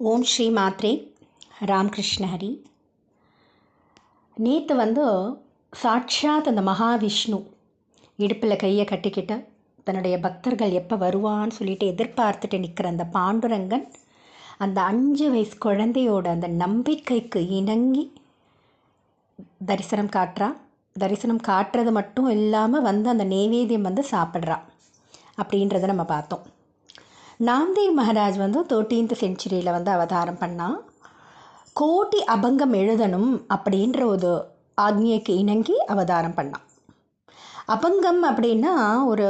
ஓம் ஸ்ரீ மாத்ரே ராம்கிருஷ்ண ஹரி. நேற்று வந்து சாட்சாத் அந்த மகாவிஷ்ணு இடுப்பில் கையை கட்டிக்கிட்டு தன்னுடைய பக்தர்கள் எப்போ வருவான்னு சொல்லிட்டு எதிர்பார்த்துட்டு நிற்கிற அந்த பாண்டுரங்கன் அந்த அஞ்சு வயசு குழந்தையோட அந்த நம்பிக்கைக்கு இணங்கி தரிசனம் காட்டுறா தரிசனம் காட்டுறது மட்டும் இல்லாமல் வந்து அந்த நெய்வேத்தியம் வந்து சாப்பிட்றா. அப்படின்றத நம்ம பார்த்தோம். நாம்தேவ் மகாராஜ் வந்து தேர்ட்டீன்த் செஞ்சுரியில் வந்து அவதாரம் பண்ணால் கோட்டி அபங்கம் எழுதணும் அப்படின்ற ஒரு ஆக்ஞைக்கு இணங்கி அவதாரம் பண்ணான் அபங்கம் அப்படின்னா ஒரு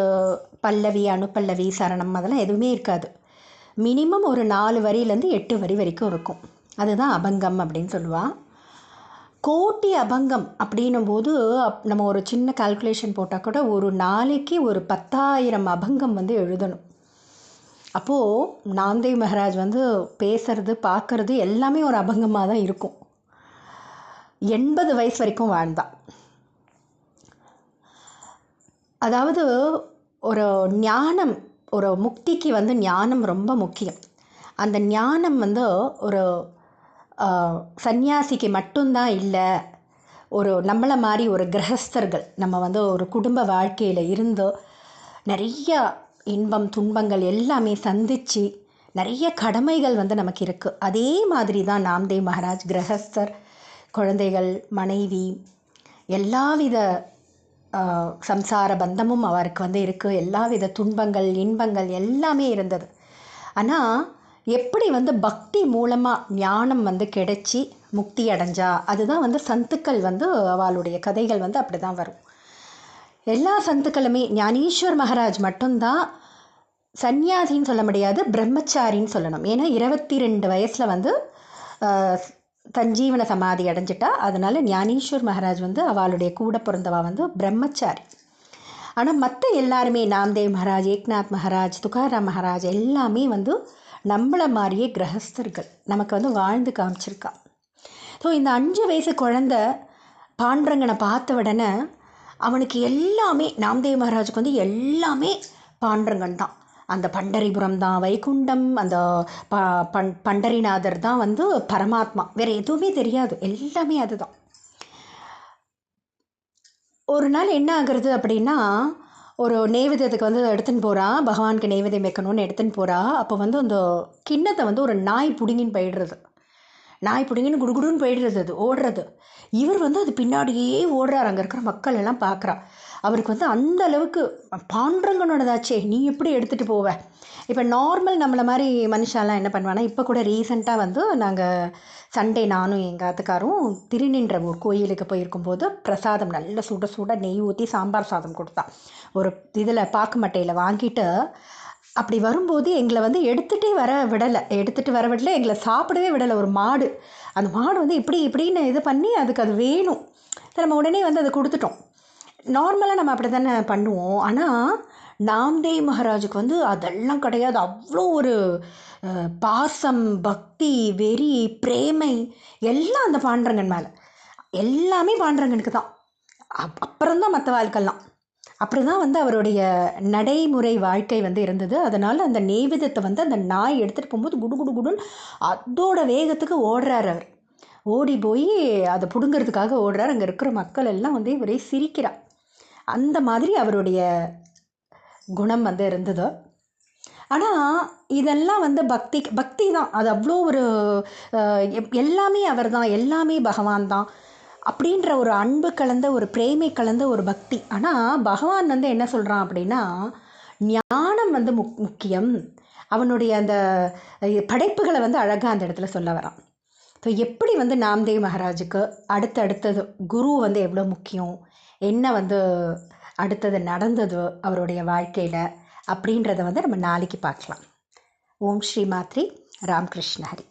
பல்லவி அணுப்பல்லவி சரணம் அதெல்லாம் எதுவுமே இருக்காது. மினிமம் ஒரு நாலு வரியிலேருந்து எட்டு வரி வரைக்கும் இருக்கும். அதுதான் அபங்கம் அப்படின்னு சொல்லுவாள் கோட்டி அபங்கம் அப்படின்னும் போது அப் நம்ம ஒரு சின்ன கால்குலேஷன் போட்டால் கூட ஒரு நாளைக்கு ஒரு பத்தாயிரம் அபங்கம் வந்து எழுதணும். அப்போது நாந்தே மகாராஜ் வந்து பேசுறது பார்க்குறது எல்லாமே ஒரு அபங்கமாக தான் இருக்கும். எண்பது வயசு வரைக்கும் வாழ்ந்தான். அதாவது ஒரு ஞானம் ஒரு முக்திக்கு வந்து ஞானம் ரொம்ப முக்கியம். அந்த ஞானம் வந்து ஒரு சந்நியாசிக்கு மட்டும்தான் இல்லை ஒரு நம்மளை மாதிரி ஒரு கிரகஸ்தர்கள் நம்ம வந்து ஒரு குடும்ப வாழ்க்கையில் இருந்து நிறையா இன்பம் துன்பங்கள் எல்லாமே சந்தித்து நிறைய கடமைகள் வந்து நமக்கு இருக்குது அதே மாதிரி தான் நாம்தேவ் மகாராஜ் கிரகஸ்தர் குழந்தைகள் மனைவி எல்லாவித சம்சார பந்தமும் அவருக்கு வந்து இருக்குது எல்லாவித துன்பங்கள் இன்பங்கள் எல்லாமே இருந்தது. ஆனால் எப்படி வந்து பக்தி மூலமாக ஞானம் வந்து கிடைச்சி முக்தி அடைஞ்சா அதுதான் வந்து சந்துக்கள் வந்து அவளுடைய கதைகள் வந்து அப்படி தான் வரும். எல்லா சந்துக்களுமே ஞானீஸ்வர் மகாராஜ் மட்டும்தான் சன்னியாசின்னு சொல்ல முடியாது பிரம்மச்சாரின்னு சொல்லணும். ஏன்னா இருபத்தி ரெண்டு வயசில் வந்து சஞ்சீவன சமாதி அடைஞ்சிட்டா அதனால் ஞானீஸ்வர் மகாராஜ் வந்து அவளுடைய கூட பிறந்தவா வந்து பிரம்மச்சாரி. ஆனால் மற்ற எல்லாருமே நாம்தேவ் மகாராஜ் ஏக்நாத் மகாராஜ் துகாராம் மகாராஜ் எல்லாமே வந்து நம்மளை மாதிரியே கிரகஸ்தர்கள். நமக்கு வந்து வாழ்ந்து காமிச்சிருக்கா. ஸோ இந்த அஞ்சு வயசு குழந்த பாண்டரங்கனை பார்த்த உடனே அவனுக்கு எல்லாமே நாம்தேவ் மகாராஜுக்கு வந்து எல்லாமே பாண்டரங்கன் தான் அந்த பண்டரிபுரம் தான் வைகுண்டம் அந்த ப பண் பண்டரிநாதர் தான் வந்து பரமாத்மா. வேறு எதுவுமே தெரியாது. எல்லாமே அதுதான். ஒரு நாள் என்ன ஆகுறது அப்படின்னா ஒரு நெய்வேத்தியத்துக்கு வந்து எடுத்துன்னு போகிறா பகவானுக்கு நெய்வேத்தியம் வைக்கணும்னு எடுத்துன்னு போகிறா அப்போ வந்து அந்த கிண்ணத்தை வந்து ஒரு நாய் பிடுங்கின்னு போயிடுறது. நாய் பிடிங்கன்னு குடுகுடுன்னு போயிடுறது அது ஓடுறது. இவர் வந்து அது பின்னாடியே ஓடுறார். அங்கே இருக்கிற மக்கள் எல்லாம் பார்க்குறா அவருக்கு வந்து அந்த அளவுக்கு பாண்டரங்கனோடதாச்சே நீ எப்படி எடுத்துகிட்டு போவ? இப்போ நார்மல் நம்மளை மாதிரி மனுஷாலாம் என்ன பண்ணுவானா இப்போ கூட ரீசெண்டாக வந்து நாங்கள் சண்டே நானும் எங்கள் ஆத்துக்காரும் திருநின்ற ஒரு கோயிலுக்கு போயிருக்கும்போது பிரசாதம் நல்ல சுட சுட நெய் ஊற்றி சாம்பார் சாதம் கொடுத்தா. ஒரு இதில் பாக்கு மட்டையில் வாங்கிட்டு அப்படி வரும்போது எங்களை வந்து எடுத்துகிட்டே வர விடலை. எடுத்துகிட்டு வர விடலை எங்களை சாப்பிடவே விடலை. ஒரு மாடு. அந்த மாடு வந்து இப்படி இப்படின்னு இது பண்ணி அதுக்கு அது வேணும். நம்ம உடனே வந்து அதை கொடுத்துட்டோம். நார்மலாக நம்ம அப்படி தானே பண்ணுவோம். ஆனால் நாம்தே மகாராஜுக்கு வந்து அதெல்லாம் கிடையாது. அவ்வளோ ஒரு பாசம் பக்தி வெறி பிரேமை எல்லாம் அந்த பாண்டரங்கன் மேலே. எல்லாமே பாண்டரங்கனுக்கு தான். அப் அப்புறம்தான் மற்ற வாழ்க்கெல்லாம். அப்படி தான் வந்து அவருடைய நடைமுறை வாழ்க்கை வந்து இருந்தது. அதனால் அந்த நெய்வேதத்தை வந்து அந்த நாய் எடுத்துகிட்டு போகும்போது குடு குடு குடுன்னு அதோட வேகத்துக்கு ஓடுறார் அவர். ஓடி போய் அதை பிடுங்கிறதுக்காக ஓடுறார். அங்கே இருக்கிற மக்கள் எல்லாம் வந்து இவரே சிரிக்கிறார் அந்த மாதிரி அவருடைய குணம் வந்து இருந்தது. ஆனால் இதெல்லாம் வந்து பக்தி பக்தி தான். அது அவ்வளோ ஒரு எல்லாமே அவர் தான் எல்லாமே பகவான் தான் அப்படின்ற ஒரு அன்பு கலந்த ஒரு பிரேமை கலந்த ஒரு பக்தி. ஆனால் பகவான் வந்து என்ன சொல்கிறான் அப்படின்னா ஞானம் வந்து முக் முக்கியம். அவனுடைய அந்த படைப்புகளை வந்து அழகாக அந்த இடத்துல சொல்ல வரான். ஸோ எப்படி வந்து நாம்தேவ் மகாராஜுக்கு அடுத்தடுத்தது குரு வந்து எவ்வளோ முக்கியம் என்ன வந்து அடுத்தது நடந்தது அவருடைய வாழ்க்கையில் அப்படின்றத வந்து நம்ம நாளைக்கு பார்க்கலாம். ஓம் ஸ்ரீ மாத்ரி ராம்கிருஷ்ண ஹரி.